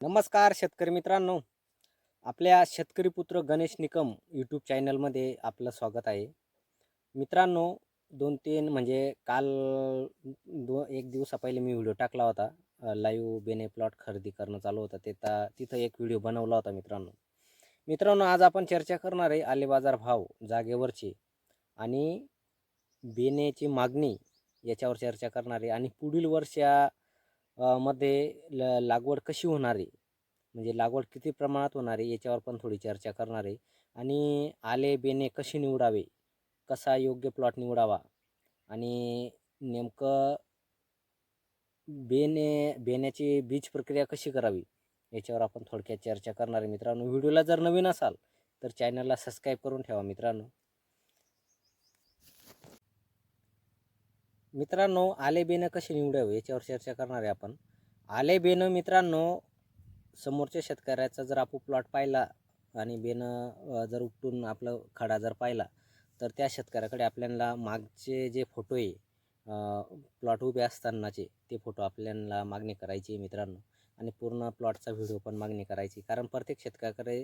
नमस्कार शेतकरी मित्रांनो. आपल्या शेतकरी पुत्र गणेश निकम यूट्यूब चॅनलमध्ये आपलं स्वागत आहे. मित्रांनो दोन तीन म्हणजे काल दो एक दिवसा पहिले मी व्हिडिओ टाकला होता. लाईव्ह बेने प्लॉट खरेदी करणं चालू होतं. ते तर तिथं एक व्हिडिओ बनवला होता मित्रांनो. मित्रांनो आज आपण चर्चा करणार आहे आलेबाजार भाव जागेवरचे आणि बेनेची मागणी याच्यावर चर्चा करणार आहे. आणि पुढील वर्षा मध्ये ल लागवड कशी होणार? आहे म्हणजे लागवड किती प्रमाणात होणार? आहे याच्यावर पण थोडी चर्चा करणार आहे. आणि आले बेने कसे निवडावे? कसा योग्य प्लॉट निवडावा? आणि नेमकं बेने बेण्याची बीज प्रक्रिया कशी करावी? याच्यावर आपण थोडक्यात चर्चा करणार आहे मित्रांनो. व्हिडिओला जर नवीन असाल तर चॅनलला सबस्क्राईब करून ठेवा मित्रांनो. मित्रांनो आले बेनं कसे निवडावे याच्यावर चर्चा करणार आहे आपण. आले बेनं मित्रांनो समोरच्या शेतकऱ्याचा जर आपण प्लॉट पाहिला आणि बेनं जर उपटून आपलं खडा जर पाहिला तर त्या शेतकऱ्याकडे आपल्याला मागचे जे फोटो आहे प्लॉट उभे असतानाचे ते फोटो आपल्याला मागणी करायची आहे मित्रांनो. आणि पूर्ण प्लॉटचा व्हिडिओ पण मागणी करायची कारण प्रत्येक शेतकऱ्याकडे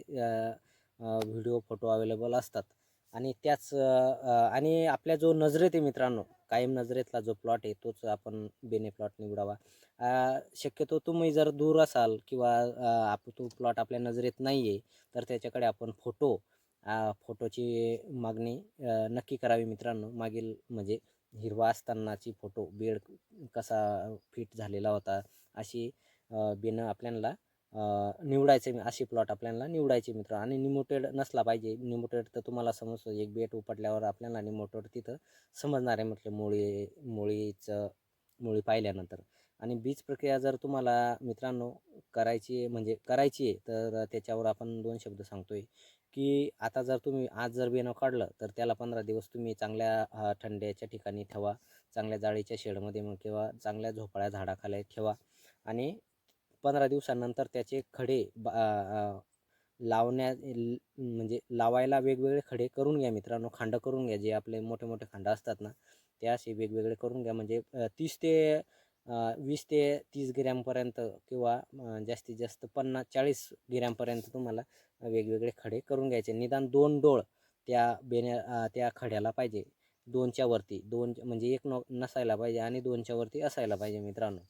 व्हिडिओ फोटो अवेलेबल असतात. आणि त्याच आणि आपल्या जो नजरेत आहे मित्रांनो कायम नजरेतला जो प्लॉट आहे तोच आपण बेने प्लॉट निवडावा. शक्यतो तुम्ही जर दूर असाल किंवा आप तो प्लॉट आपल्या नजरेत नाही आहे तर त्याच्याकडे आपण फोटो फोटोची मागणी नक्की करावी मित्रांनो. मागील म्हणजे हिरवा असतानाची फोटो बेड कसा फिट झालेला होता अशी बेनं आपल्याला निवडायचे अशी प्लॉट आपल्याला निवडायचे मित्र. आणि निमोटेड नसला पाहिजे. निमोटेड तर तुम्हाला समजतो एक बेट उपटल्यावर आपल्याला निमोटेड तिथं समजणार आहे म्हटलं मुळी मुळीचं मुळी पाहिल्यानंतर. आणि बीज प्रक्रिया जर तुम्हाला मित्रांनो करायची म्हणजे करायची आहे तर त्याच्यावर आपण दोन शब्द सांगतोय की आता जर तुम्ही आज जर बेणं काढलं तर त्याला पंधरा दिवस तुम्ही चांगल्या थंड्याच्या ठिकाणी ठेवा. चांगल्या जाळीच्या शेडमध्ये मग किंवा चांगल्या झोपाळ्या झाडाखाली ठेवा. आणि पंधरा दिवसानंतर त्याचे खडे बा लावण्या म्हणजे लावायला वेगवेगळे खडे करून घ्या मित्रांनो. खांड करून घ्या. जे आपले मोठे मोठे खांड असतात ना ते असे वेगवेगळे करून घ्या. म्हणजे तीस ते वीस ते तीस ग्रॅमपर्यंत किंवा जास्तीत जास्त पन्नास चाळीस ग्रॅमपर्यंत तुम्हाला वेगवेगळे खडे करून घ्यायचे. निदान दोन डोळ त्या बेण्या त्या खड्याला पाहिजे. दोनच्या वरती. दोन म्हणजे एक न नसायला पाहिजे आणि दोनच्या वरती असायला पाहिजे मित्रांनो.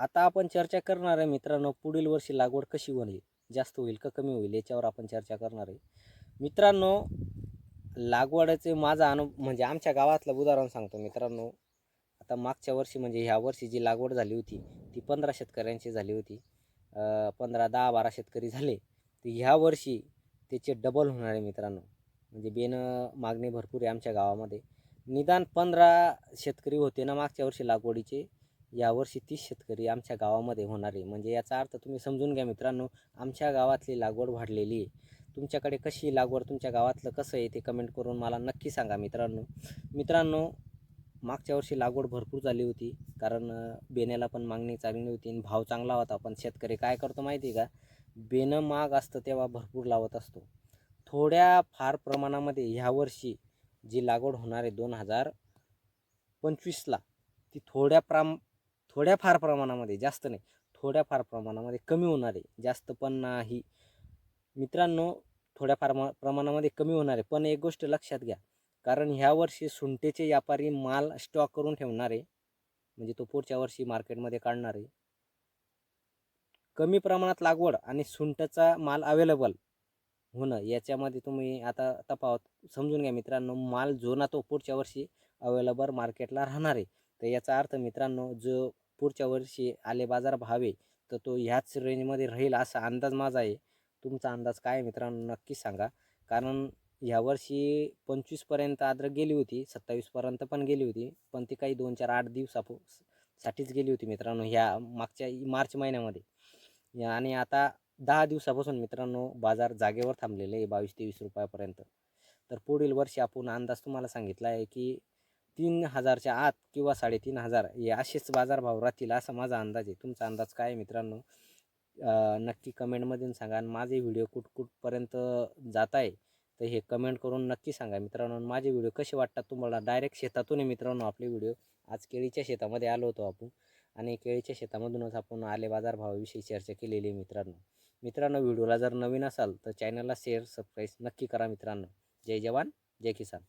आता आपण चर्चा करणार आहे मित्रांनो पुढील वर्षी लागवड कशी होईल जास्त होईल का कमी होईल याच्यावर आपण चर्चा करणार आहे. मित्रांनो लागवडीचे माझा अनु म्हणजे आमच्या गावातलं उदाहरण सांगतो मित्रांनो. आता मागच्या वर्षी म्हणजे ह्या वर्षी जी लागवड झाली होती ती पंधरा शेतकऱ्यांची झाली होती. पंधरा दहा बारा शेतकरी झाले. तर ह्या वर्षी त्याचे डबल होणार आहे मित्रांनो. म्हणजे बेनं मागणी भरपूर आहे आमच्या गावामध्ये. निदान पंधरा शेतकरी होते ना मागच्या वर्षी लागवडीचे. यावर्षी तीस शेतकरी आमच्या गावामध्ये होणार आहे. म्हणजे याचा अर्थ तुम्ही समजून घ्या मित्रांनो आमच्या गावातली लागवड वाढलेली आहे. तुमच्याकडे कशी लागवड तुमच्या गावातलं कसं आहे ते कमेंट करून मला नक्की सांगा मित्रांनो. मित्रांनो मागच्या वर्षी लागवड भरपूर झाली होती कारण बेण्याला पण मागणी चांगली होती आणि भाव चांगला होता. पण शेतकरी काय करतो माहिती आहे का? बेनं महाग असतं तेव्हा भरपूर लावत असतो. थोड्या फार प्रमाणामध्ये ह्या वर्षी जी लागवड होणार आहे दोन हजार पंचवीसला ती थोड्या प्राम थोड्याफार प्रमाणामध्ये जास्त नाही. थोड्याफार प्रमाणामध्ये कमी होणार आहे. जास्त पण नाही. मित्रांनो थोड्याफार म- प्रमाणामध्ये कमी होणार आहे. पण एक गोष्ट लक्षात घ्या. कारण ह्या वर्षी सुंठेचे व्यापारी माल स्टॉक करून ठेवणार आहे. म्हणजे तो पुढच्या वर्षी मार्केटमध्ये काढणार आहे. कमी प्रमाणात लागवड आणि सुंठचा माल अवेलेबल होणं याच्यामध्ये तुम्ही आता तफावत समजून घ्या मित्रांनो. माल जो ना तो पुढच्या वर्षी अवेलेबल मार्केटला राहणार आहे. तर याचा अर्थ मित्रांनो जो पुढच्या वर्षी आले बाजार भाव तर तो ह्याच रेंजमध्ये राहील असा अंदाज माझा आहे. तुमचा अंदाज काय आहे मित्रांनो? नक्कीच सांगा. कारण ह्या वर्षी पंचवीसपर्यंत अद्रक गेली होती सत्तावीसपर्यंत पण गेली होती पण ती काही दोन चार आठ दिवसापो साठीच गेली होती मित्रांनो ह्या मागच्या मार्च महिन्यामध्ये. या- आणि आता दहा दिवसापासून मित्रांनो बाजार जागेवर थांबलेले आहे बावीस तेवीस रुपयापर्यंत. तर पुढील वर्षी आपण अंदाज तुम्हाला सांगितला आहे की तीन हजारच्या आत किंवा साडेतीन हजार हे असेच बाजारभाव राहतील असा माझा अंदाज आहे. तुमचा अंदाज काय आहे मित्रांनो? नक्की कमेंटमधून सांगा आणि माझे व्हिडिओ कुठकुठपर्यंत जात आहे तर हे कमेंट करून नक्की सांगा मित्रांनो. माझे व्हिडिओ कसे वाटतात तुम्हाला? डायरेक्ट शेतातून मित्रांनो आपले व्हिडिओ. आज केळीच्या शेतामध्ये आलो होतो आपण आणि केळीच्या शेतामधूनच आपण आले बाजारभावाविषयी चर्चा केलेली आहे मित्रांनो. मित्रांनो व्हिडिओला जर नवीन असाल तर चॅनलला शेअर सबस्क्राईब नक्की करा मित्रांनो. जय जवान जय किसान.